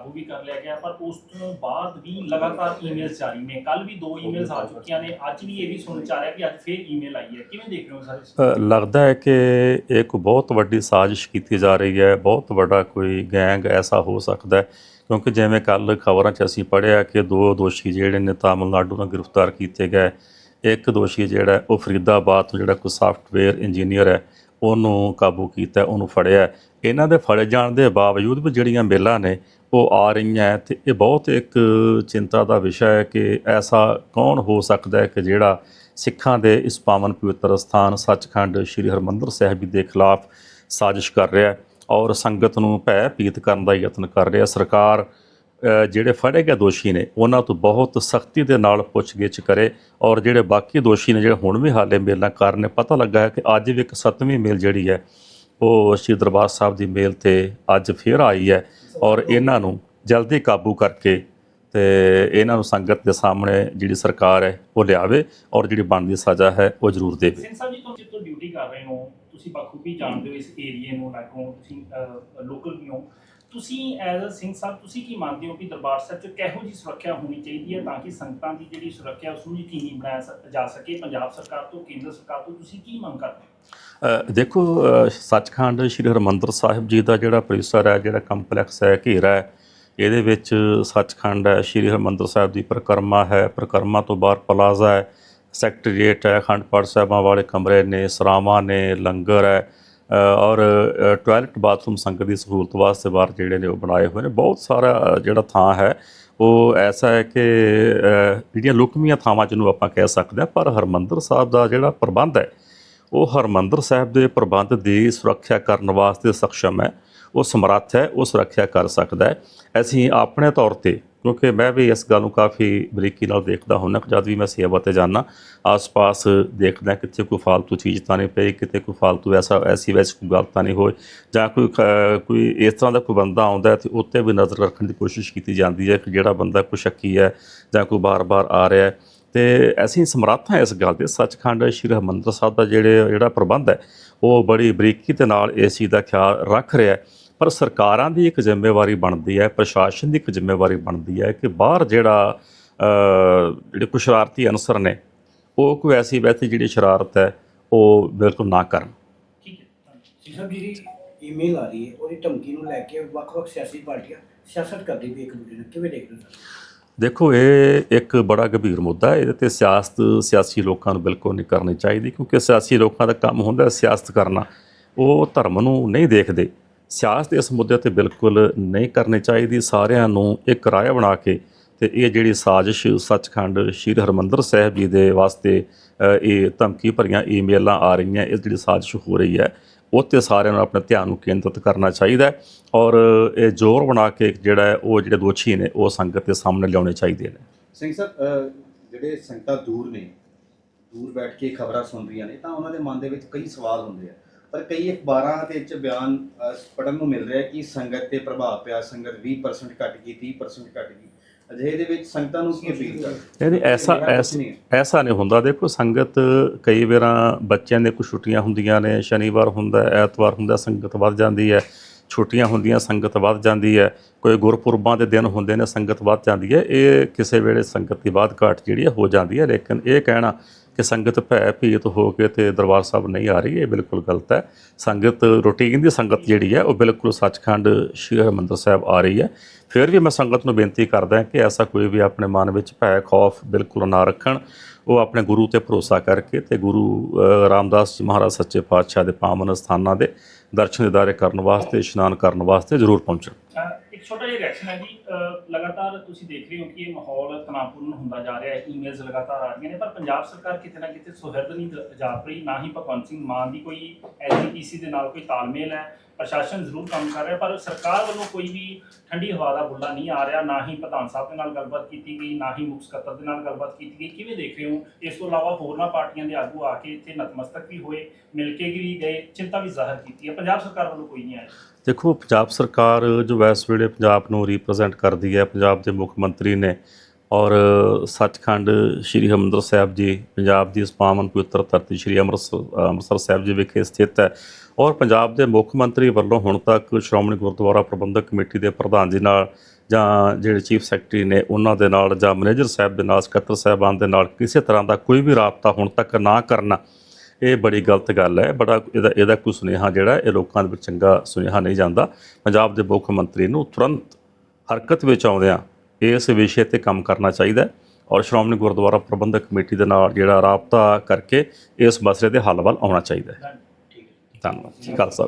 ਕਾਬੂ ਵੀ ਕਰ ਲਿਆ ਗਿਆ ਪਰ ਉਸ ਤੋਂ ਬਾਅਦ ਵੀ ਲਗਾਤਾਰ ਈਮੇਲਸ ਜਾਰੀ ਨੇ। ਕੱਲ ਵੀ ਦੋ ਈਮੇਲਸ ਆ ਚੁੱਕੀਆਂ ਨੇ। ਅੱਜ ਵੀ ਇਹ ਵੀ ਸੁਣ ਚ ਆ ਰਿਹਾ ਕਿ ਅੱਜ ਫੇਰ ਈਮੇਲ ਆਈ ਹੈ। ਕਿਵੇਂ ਦੇਖ ਰਹੇ ਹੋ ਸਾਰੇ? ਲੱਗਦਾ ਹੈ ਕਿ ਇਹ ਕੋਈ ਬਹੁਤ ਵੱਡੀ ਸਾਜ਼ਿਸ਼ ਕੀਤੀ ਜਾ ਰਹੀ ਹੈ। ਬਹੁਤ ਵੱਡਾ ਕੋਈ ਗੈਂਗ ਐਸਾ ਹੋ ਸਕਦਾ ਹੈ ਕਿਉਂਕਿ ਜਿਵੇਂ ਕੱਲ ਖਬਰਾਂ 'ਚ ਅਸੀਂ ਪੜ੍ਹਿਆ ਕਿ ਦੋ ਦੋਸ਼ੀ ਜਿਹੜੇ ਨੇ ਤਾਮਿਲਨਾਡੂ ਤੋਂ ਗ੍ਰਿਫਤਾਰ ਕੀਤੇ ਗਏ। ਇੱਕ ਦੋਸ਼ੀ ਜਿਹੜਾ ਉਹ ਫਰੀਦਾਬਾਦ ਤੋਂ ਜਿਹੜਾ ਕੋਈ ਸੌਫਟਵੇਅਰ ਇੰਜੀਨੀਅਰ ਹੈ ਉਹਨੂੰ ਕਾਬੂ ਕੀਤਾ, ਉਹਨੂੰ ਫੜਿਆ। ਇਹਨਾਂ ਦੇ ਫੜੇ ਜਾਣ ਦੇ ਬਾਵਜੂਦ ਵੀ ਜਿਹੜੀਆਂ ਮੇਲਾਂ ਨੇ, ਉਹ ਆ ਰਹੀਆਂ ਹੈ ਤੇ ਇਹ ਬਹੁਤ ਇੱਕ ਚਿੰਤਾ ਦਾ ਵਿਸ਼ਾ ਹੈ ਕਿ ਐਸਾ ਕੌਣ ਹੋ ਸਕਦਾ ਹੈ ਕਿ ਜਿਹੜਾ ਸਿੱਖਾਂ ਦੇ ਇਸ ਪਾਵਨ ਪਵਿੱਤਰ ਸਥਾਨ ਸੱਚਖੰਡ ਸ੍ਰੀ ਹਰਿਮੰਦਰ ਸਾਹਿਬ ਜੀ ਦੇ ਖਿਲਾਫ ਸਾਜ਼ਿਸ਼ ਕਰ ਰਿਹਾ ਹੈ ਔਰ ਸੰਗਤ ਨੂੰ ਭੈ ਭੀਤ ਕਰਨ ਦਾ ਯਤਨ ਕਰ ਰਿਹਾ। ਸਰਕਾਰ ਜਿਹੜੇ ਫੜੇ ਗਏ ਦੋਸ਼ੀ ਨੇ, ਉਹਨਾਂ ਤੋਂ ਬਹੁਤ ਸਖਤੀ ਦੇ ਨਾਲ ਪੁੱਛਗਿੱਛ ਕਰੇ ਔਰ ਜਿਹੜੇ ਬਾਕੀ ਦੋਸ਼ੀ ਨੇ, ਜਿਹੜੇ ਹੁਣ ਵੀ ਹਾਲੇ ਮੇਲਾਂ ਕਰ ਨੇ, ਪਤਾ ਲੱਗਾ ਹੈ ਕਿ ਅੱਜ ਵੀ ਇੱਕ ਸੱਤਵੀਂ ਮੇਲ ਜਿਹੜੀ ਹੈ, ਉਹ ਸ਼੍ਰੀ ਦਰਬਾਰ ਸਾਹਿਬ ਦੀ ਮੇਲ ਤੇ ਅੱਜ ਫੇਰ ਆਈ ਹੈ ਔਰ ਇਹਨਾਂ ਨੂੰ ਜਲਦੀ ਕਾਬੂ ਕਰਕੇ ਤੇ ਇਹਨਾਂ ਨੂੰ ਸੰਗਤ ਦੇ ਸਾਹਮਣੇ ਜਿਹੜੀ ਸਰਕਾਰ ਹੈ, ਉਹ ਲਿਆਵੇ ਔਰ ਜਿਹੜੀ ਬਣਦੀ ਸਜ਼ਾ ਹੈ, ਉਹ ਜ਼ਰੂਰ ਦੇਵੇ। ਸਿੰਘ ਸਾਹਿਬ ਜੀ, ਤੁਸੀਂ ਡਿਊਟੀ ਕਰ ਰਹੇ ਹੋ ਤੁਸੀਂ ਬਖੂਬੀ ਜਾਣਦੇ ਹੋ ਇਸ ਏਰੀਏ ਨੂੰ ਲਾਗੋਂ ਤੁਸੀਂ ਲੋਕਲ ਵੀ ਹੋ। ਤੁਸੀਂ ਐਜ਼ ਅ ਸਿੰਘ ਸਾਹਿਬ, ਤੁਸੀਂ ਕੀ ਮੰਨਦੇ ਹੋ ਕਿ ਦਰਬਾਰ ਸਾਹਿਬ 'ਚ ਕਿਹੋ ਜੀ ਸੁਰੱਖਿਆ ਹੋਣੀ ਚਾਹੀਦੀ ਹੈ ਤਾਂ ਕਿ ਸੰਗਤਾਂ ਦੀ ਜਿਹੜੀ ਸੁਰੱਖਿਆ ਉਸ ਨੂੰ ਯਕੀਨੀ ਬਣਾਇਆ ਜਾ ਸਕੇ? ਪੰਜਾਬ ਸਰਕਾਰ ਤੋਂ, ਕੇਂਦਰ ਸਰਕਾਰ ਤੋਂ ਤੁਸੀਂ ਕੀ ਮੰਗ ਕਰਦੇ ਹੋ? ਦੇਖੋ ਸੱਚਖੰਡ ਸ੍ਰੀ ਹਰਿਮੰਦਰ ਸਾਹਿਬ ਜੀ ਦਾ ਜਿਹੜਾ ਪਰਿਸਰ ਹੈ, ਜਿਹੜਾ ਕੰਪਲੈਕਸ ਹੈ, ਘੇਰਾ ਹੈ, ਇਹਦੇ ਵਿੱਚ ਸੱਚਖੰਡ ਹੈ, ਸ੍ਰੀ ਹਰਿਮੰਦਰ ਸਾਹਿਬ ਦੀ ਪ੍ਰਕਰਮਾ ਹੈ, ਪ੍ਰਕਰਮਾ ਤੋਂ ਬਾਹਰ ਪਲਾਜ਼ਾ ਹੈ। ਸੈਕਟਰੀਏਟ ਹੈ ਅਖੰਡ ਪਾਠ ਸਾਹਿਬਾਂ ਵਾਲੇ ਕਮਰੇ ਨੇ ਸਰਾਵਾਂ ਨੇ ਲੰਗਰ ਹੈ ਔਰ ਅ, ਟਾਇਲਟ ਬਾਥਰੂਮ ਸੰਗਤ ਦੀ ਸਹੂਲਤ ਵਾਸਤੇ ਬਾਹਰ ਜਿਹੜੇ ਨੇ ਉਹ ਬਣਾਏ ਹੋਏ ਨੇ। ਬਹੁਤ ਸਾਰਾ ਜਿਹੜਾ ਥਾਂ ਹੈ ਉਹ ਐਸਾ ਹੈ ਕਿ ਜਿਹੜੀਆਂ ਲੁਕਮੀਆਂ ਥਾਵਾਂ ਜਿਹਨੂੰ ਆਪਾਂ ਕਹਿ ਸਕਦੇ ਹਾਂ ਪਰ ਹਰਿਮੰਦਰ ਸਾਹਿਬ ਦਾ ਜਿਹੜਾ ਪ੍ਰਬੰਧ ਹੈ ਉਹ ਹਰਮੰਦਰ ਸਾਹਿਬ ਦੇ ਪ੍ਰਬੰਧ ਦੀ ਸੁਰੱਖਿਆ ਕਰਨ ਵਾਸਤੇ ਸક્ષਮ ਹੈ ਉਹ ਸਮਰੱਥ ਹੈ ਉਹ ਸੁਰੱਖਿਆ ਕਰ ਸਕਦਾ ਹੈ। ਅਸੀਂ ਆਪਣੇ ਤੌਰ ਤੇ ਕਿਉਂਕਿ ਮੈਂ ਵੀ ਇਸ ਗੱਲ ਨੂੰ ਕਾਫੀ ਬਰੀਕੀ ਨਾਲ ਦੇਖਦਾ ਹੁੰਨਾ ਜਦ ਵੀ ਮੈਂ ਸੇਵਾ ਤੇ ਜਾਂਦਾ, ਆਸ-ਪਾਸ ਦੇਖਦਾ ਕਿੱਥੇ ਕੋਈ ਫਾਲਤੂ ਚੀਜ਼ ਤਾਂ ਨਹੀਂ ਪਈ, ਕਿਤੇ ਕੋਈ ਫਾਲਤੂ ਐਸਾ, ਐਸੀ ਵੈਸ ਕੋਈ ਗੱਲ ਤਾਂ ਨਹੀਂ ਹੋਏ ਜਾਂ ਕੋਈ ਕੋਈ ਇਸ ਤਰ੍ਹਾਂ ਦਾ ਕੋਈ ਬੰਦਾ ਆਉਂਦਾ ਤੇ ਉੱਤੇ ਵੀ ਨਜ਼ਰ ਰੱਖਣ ਦੀ ਕੋਸ਼ਿਸ਼ ਕੀਤੀ ਜਾਂਦੀ ਹੈ ਕਿ ਜਿਹੜਾ ਬੰਦਾ ਕੋਈ ਸ਼ੱਕੀ ਹੈ ਜਾਂ ਕੋਈ ਬਾਰ-ਬਾਰ ਆ ਰਿਹਾ ਹੈ। ਤੇ ਅਸੀਂ ਸਮਰੱਥ ਹਾਂ ਇਸ ਗੱਲ ਦੇ ਸੱਚਖੰਡ ਸ਼੍ਰੀ ਹਰਮੰਦਰ ਸਾਹਿਬ ਦਾ ਜਿਹੜੇ, ਜਿਹੜਾ ਪ੍ਰਬੰਧ ਹੈ, ਉਹ ਬੜੀ ਬਰੀਕੀ ਤੇ ਨਾਲ ਇਸ ਚੀਜ਼ ਦਾ ਖਿਆਲ ਰੱਖ ਰਿਹਾ ਹੈ। ਪਰ ਸਰਕਾਰਾਂ ਦੀ ਇੱਕ ਜ਼ਿੰਮੇਵਾਰੀ ਬਣਦੀ ਹੈ ਪ੍ਰਸ਼ਾਸਨ ਦੀ ਇੱਕ ਜ਼ਿੰਮੇਵਾਰੀ ਬਣਦੀ ਹੈ ਕਿ ਬਾਹਰ ਜਿਹੜਾ ਜਿਹੜੇ ਕੁਛ ਸ਼ਰਾਰਤੀ ਅਨਸਰ ਨੇ ਉਹ ਕੋਈ ਐਸੀ ਵੈਸੀ ਜਿਹੜੀ ਸ਼ਰਾਰਤ ਹੈ ਉਹ ਬਿਲਕੁਲ ਨਾ ਕਰਨ। ਠੀਕ ਹੈ ਧੰਨਵਾਦ। ਜੀ ਸਾਹਿਬ ਜਿਹੜੀ ਈਮੇਲ ਆ ਰਹੀ ਹੈ ਉਹਦੀ ਧਮਕੀ ਨੂੰ ਲੈ ਕੇ ਵੱਖ-ਵੱਖ ਸਿਆਸੀ ਪਾਰਟੀਆਂ ਸਿਆਸਤ ਕਰਦੀ ਪਈ ਇੱਕ ਦੂਜੇ ਨਾਲ ਕਿਵੇਂ ਦੇਖਦੇ ਹੋ ਸਰ ਦੇਖੋ ਇਹ ਇੱਕ ਬੜਾ ਗੰਭੀਰ ਮੁੱਦਾ ਹੈ ਇਹਦੇ ਤੇ ਸਿਆਸਤ ਸਿਆਸੀ ਲੋਕਾਂ ਨੂੰ ਬਿਲਕੁਲ ਨਹੀਂ ਕਰਨੀ ਚਾਹੀਦੀ ਕਿਉਂਕਿ ਸਿਆਸੀ ਲੋਕਾਂ ਦਾ ਕੰਮ ਹੁੰਦਾ ਸਿਆਸਤ ਕਰਨਾ। ਉਹ ਧਰਮ ਨੂੰ ਨਹੀਂ ਦੇਖਦੇ। ਸਿਆਸਤ ਇਸ ਮੁੱਦੇ ਤੇ ਬਿਲਕੁਲ ਨਹੀਂ ਕਰਨੀ ਚਾਹੀਦੀ। ਸਾਰਿਆਂ ਨੂੰ ਇੱਕ ਰਾਏ ਬਣਾ ਕੇ ਤੇ ਇਹ ਜਿਹੜੀ ਸਾਜ਼ਿਸ਼ ਸੱਚਖੰਡ ਸ੍ਰੀ ਹਰਿਮੰਦਰ ਸਾਹਿਬ ਜੀ ਦੇ ਵਾਸਤੇ ਇਹ ਧਮਕੀ ਭਰੀਆਂ ਈਮੇਲਾਂ ਆ ਰਹੀਆਂ, ਇਹ ਜਿਹੜੀ ਸਾਜ਼ਿਸ਼ ਹੋ ਰਹੀ ਹੈ, ਉਹ 'ਤੇ ਸਾਰਿਆਂ ਨੂੰ ਆਪਣੇ ਧਿਆਨ ਨੂੰ ਕੇਂਦਰਿਤ ਕਰਨਾ ਚਾਹੀਦਾ ਔਰ ਇਹ ਜ਼ੋਰ ਬਣਾ ਕੇ ਜਿਹੜਾ ਉਹ ਜਿਹੜੇ ਦੋਸ਼ੀ ਨੇ, ਉਹ ਸੰਗਤ ਦੇ ਸਾਹਮਣੇ ਲਿਆਉਣੇ ਚਾਹੀਦੇ ਨੇ। ਸਿੰਘ ਸਾਹਿਬ ਜਿਹੜੇ ਸੰਗਤਾਂ ਦੂਰ ਨੇ, ਦੂਰ ਬੈਠ ਕੇ ਖਬਰਾਂ ਸੁਣ ਰਹੀਆਂ ਨੇ, ਤਾਂ ਉਹਨਾਂ ਦੇ ਮਨ ਦੇ ਵਿੱਚ ਕਈ ਸਵਾਲ ਹੁੰਦੇ ਆ। ਪਰ ਕਈ ਅਖਬਾਰਾਂ ਦੇ ਵਿੱਚ ਬਿਆਨ ਅਹ, ਪੜ੍ਹਨ ਨੂੰ ਮਿਲ ਰਿਹਾ ਕਿ ਸੰਗਤ ਤੇ ਪ੍ਰਭਾਵ ਪਿਆ ਸੰਗਤ 20% ਘਟ ਗਈ 30% ਘਟ ਗਈ ਅਜਿਹੇ ਦੇ ਵਿੱਚ ਸੰਗਤਾਂ ਨੂੰ ਕੀ ਅਪੀਲ ਕਰ ਨਹੀਂ ਐਸਾ ਐਸ- ਨਹੀਂ ਹੁੰਦਾ। ਦੇਖੋ ਸੰਗਤ ਕਈ ਵਾਰਾਂ ਬੱਚਿਆਂ ਦੇ ਕੁਝ ਛੁੱਟੀਆਂ ਹੁੰਦੀਆਂ ਨੇ ਸ਼ਨੀਵਾਰ ਹੁੰਦਾ ਐਤਵਾਰ ਹੁੰਦਾ ਸੰਗਤ ਵੱਧ ਜਾਂਦੀ ਹੈ। ਛੁੱਟੀਆਂ ਹੁੰਦੀਆਂ, ਸੰਗਤ ਵੱਧ ਜਾਂਦੀ ਹੈ। ਕੋਈ ਗੁਰਪੁਰਬਾਂ ਦੇ ਦਿਨ ਹੁੰਦੇ ਨੇ, ਸੰਗਤ ਵੱਧ ਜਾਂਦੀ ਹੈ। ਇਹ ਕਿਸੇ ਵੇਲੇ ਸੰਗਤ ਦੀ ਬਾਤ ਘਾਟ ਜਿਹੜੀ ਹੈ, ਹੋ ਜਾਂਦੀ ਹੈ। ਲੇਕਿਨ ਇਹ ਕਹਿਣਾ ਕਿ ਸੰਗਤ ਭੈ ਭੀਤ ਹੋ ਕੇ ਤੇ ਦਰਬਾਰ ਸਾਹਿਬ ਨਹੀਂ ਆ ਰਹੀ, ਇਹ ਬਿਲਕੁਲ ਗਲਤ ਹੈ। ਸੰਗਤ, ਰੂਟੀਨ ਦੀ ਸੰਗਤ ਜਿਹੜੀ ਹੈ, ਉਹ ਬਿਲਕੁਲ ਸੱਚਖੰਡ ਸ੍ਰੀ ਹਰਿਮੰਦਰ ਸਾਹਿਬ ਆ ਰਹੀ ਹੈ। ਫਿਰ ਵੀ ਮੈਂ ਸੰਗਤ ਨੂੰ ਬੇਨਤੀ ਕਰਦਾ ਕਿ ਐਸਾ ਕੋਈ ਵੀ ਆਪਣੇ ਮਨ ਵਿੱਚ ਭੈ, ਖੌਫ ਬਿਲਕੁਲ ਨਾ ਰੱਖਣ। ਉਹ ਆਪਣੇ ਗੁਰੂ ਤੇ ਭਰੋਸਾ ਕਰਕੇ ਤੇ ਗੁਰੂ ਰਾਮਦਾਸ ਜੀ ਮਹਾਰਾਜ ਸੱਚੇ ਪਾਤਸ਼ਾਹ ਦੇ ਪਾਵਨ ਸਥਾਨਾਂ ਦੇ ਦਰਸ਼ਨ ਦਿਦਾਰੇ ਕਰਨ ਵਾਸਤੇ ਇਸ਼ਨਾਨ ਕਰਨ ਵਾਸਤੇ ਜ਼ਰੂਰ ਪਹੁੰਚਣ। ਇੱਕ ਛੋਟਾ ਜਿਹਾ ਰਿਐਕਸ਼ਨ ਹੈ ਜੀ, ਅਹ, ਲਗਾਤਾਰ ਤੁਸੀਂ ਦੇਖ ਰਹੇ ਹੋ ਕਿ ਇਹ ਮਾਹੌਲ ਤਣਾਅਪੂਰਨ ਹੁੰਦਾ ਜਾ ਰਿਹਾ ਹੈ ਈਮੇਲਸ ਲਗਾਤਾਰ ਆ ਰਹੀਆਂ ਨੇ, ਪਰ ਪੰਜਾਬ ਸਰਕਾਰ ਕਿਤੇ ਨਾ ਕਿਤੇ ਸੁਹਿਰਦ ਨਹੀਂ ਜ- ਜਾਪ ਰਹੀ, ਨਾ ਹੀ ਭਗਵੰਤ ਸਿੰਘ ਮਾਨ ਦੀ ਕੋਈ ਐਸਜੀਪੀਸੀ ਦੇ ਨਾਲ ਕੋਈ ਤਾਲਮੇਲ ਹੈ, ਪ੍ਰਸ਼ਾਸਨ ਜ਼ਰੂਰ ਕੰਮ ਕਰ ਰਿਹਾ, ਪਰ ਸਰਕਾਰ ਵੱਲੋਂ ਕੋਈ ਵੀ ਠੰਡੀ ਹਵਾ ਦਾ ਬੁੱਲਾ ਨਹੀਂ ਆ ਰਿਹਾ, ਨਾ ਹੀ ਪ੍ਰਧਾਨ ਸਾਹਿਬ ਦੇ ਨਾਲ ਗੱਲਬਾਤ ਕੀਤੀ ਗਈ, ਨਾ ਹੀ ਮੁੱਖ ਸਕੱਤਰ ਦੇ ਨਾਲ ਗੱਲਬਾਤ ਕੀਤੀ ਗਈ। ਕਿਵੇਂ ਦੇਖ ਰਹੇ ਹੋ? ਇਸ ਤੋਂ ਇਲਾਵਾ ਹੋਰਨਾਂ ਪਾਰਟੀਆਂ ਦੇ ਆਗੂ ਆ ਕੇ ਇੱਥੇ ਨਤਮਸਤਕ ਵੀ ਹੋਏ, ਮਿਲ ਕੇ ਵੀ ਗਏ, ਚਿੰਤਾ ਵੀ ਜ਼ਾਹਰ ਕੀਤੀ ਹੈ। ਪੰਜਾਬ ਸਰਕਾਰ ਵੱਲੋਂ ਕੋਈ ਨਹੀਂ ਆਇਆ। ਦੇਖੋ, ਪੰਜਾਬ ਸਰਕਾਰ ਜੋ ਵੈਸ ਵੇਲੇ ਪੰਜਾਬ ਨੂੰ ਰਿਪਰੈਜ਼ੈਂਟ ਕਰਦੀ ਹੈ, ਪੰਜਾਬ ਦੇ ਮੁੱਖ ਮੰਤਰੀ ਨੇ ਔਰ ਸੱਚਖੰਡ ਸ੍ਰੀ ਹਰਿਮੰਦਰ ਸਾਹਿਬ ਜੀ, ਪੰਜਾਬ ਦੀ ਇਸ ਪਾਵਨ ਪਵਿੱਤਰ ਧਰਤੀ ਸ੍ਰੀ ਅੰਮ੍ਰਿਤਸਰ ਅੰਮ੍ਰਿਤਸਰ ਸਾਹਿਬ ਜੀ ਵਿਖੇ ਸਥਿਤ ਹੈ ਔਰ ਪੰਜਾਬ ਦੇ ਮੁੱਖ ਮੰਤਰੀ ਵੱਲੋਂ ਹੁਣ ਤੱਕ ਸ਼੍ਰੋਮਣੀ ਗੁਰਦੁਆਰਾ ਪ੍ਰਬੰਧਕ ਕਮੇਟੀ ਦੇ ਪ੍ਰਧਾਨ ਜੀ ਨਾਲ ਜਾਂ ਜਿਹੜੇ ਚੀਫ ਸੈਕਟਰੀ ਨੇ ਉਹਨਾਂ ਦੇ ਨਾਲ ਜਾਂ ਮੈਨੇਜਰ ਸਾਹਿਬ ਦੇ ਨਾਲ, ਸਕੱਤਰ ਸਾਹਿਬਾਨ ਦੇ ਨਾਲ ਕਿਸੇ ਤਰ੍ਹਾਂ ਦਾ ਕੋਈ ਵੀ ਰਾਬਤਾ ਹੁਣ ਤੱਕ ਨਾ ਕਰਨਾ ਇਹ ਬੜੀ ਗਲਤ ਗੱਲ ਹੈ ਬੜਾ ਇਹਦਾ ਇਹਦਾ ਕੋਈ ਸੁਨੇਹਾ ਜਿਹੜਾ ਇਹ ਲੋਕਾਂ ਦੇ ਵਿੱਚ ਚੰਗਾ ਸੁਨੇਹਾ ਨਹੀਂ ਜਾਂਦਾ। ਪੰਜਾਬ ਦੇ ਮੁੱਖ ਮੰਤਰੀ ਨੂੰ ਤੁਰੰਤ ਹਰਕਤ ਵਿੱਚ ਆਉਂਦਿਆਂ ਇਸ ਵਿਸ਼ੇ ਤੇ ਕੰਮ ਕਰਨਾ ਚਾਹੀਦਾ ਔਰ ਸ਼੍ਰੋਮਣੀ ਗੁਰਦੁਆਰਾ ਪ੍ਰਬੰਧਕ ਕਮੇਟੀ ਦੇ ਨਾਲ ਜਿਹੜਾ ਰਾਬਤਾ ਕਰਕੇ ਇਸ ਮਸਲੇ ਦੇ ਹੱਲ ਵੱਲ ਆਉਣਾ ਚਾਹੀਦਾ ਹੈ। ਠੀਕ ਹੈ। ਧੰਨਵਾਦ। ਖਾਲਸਾ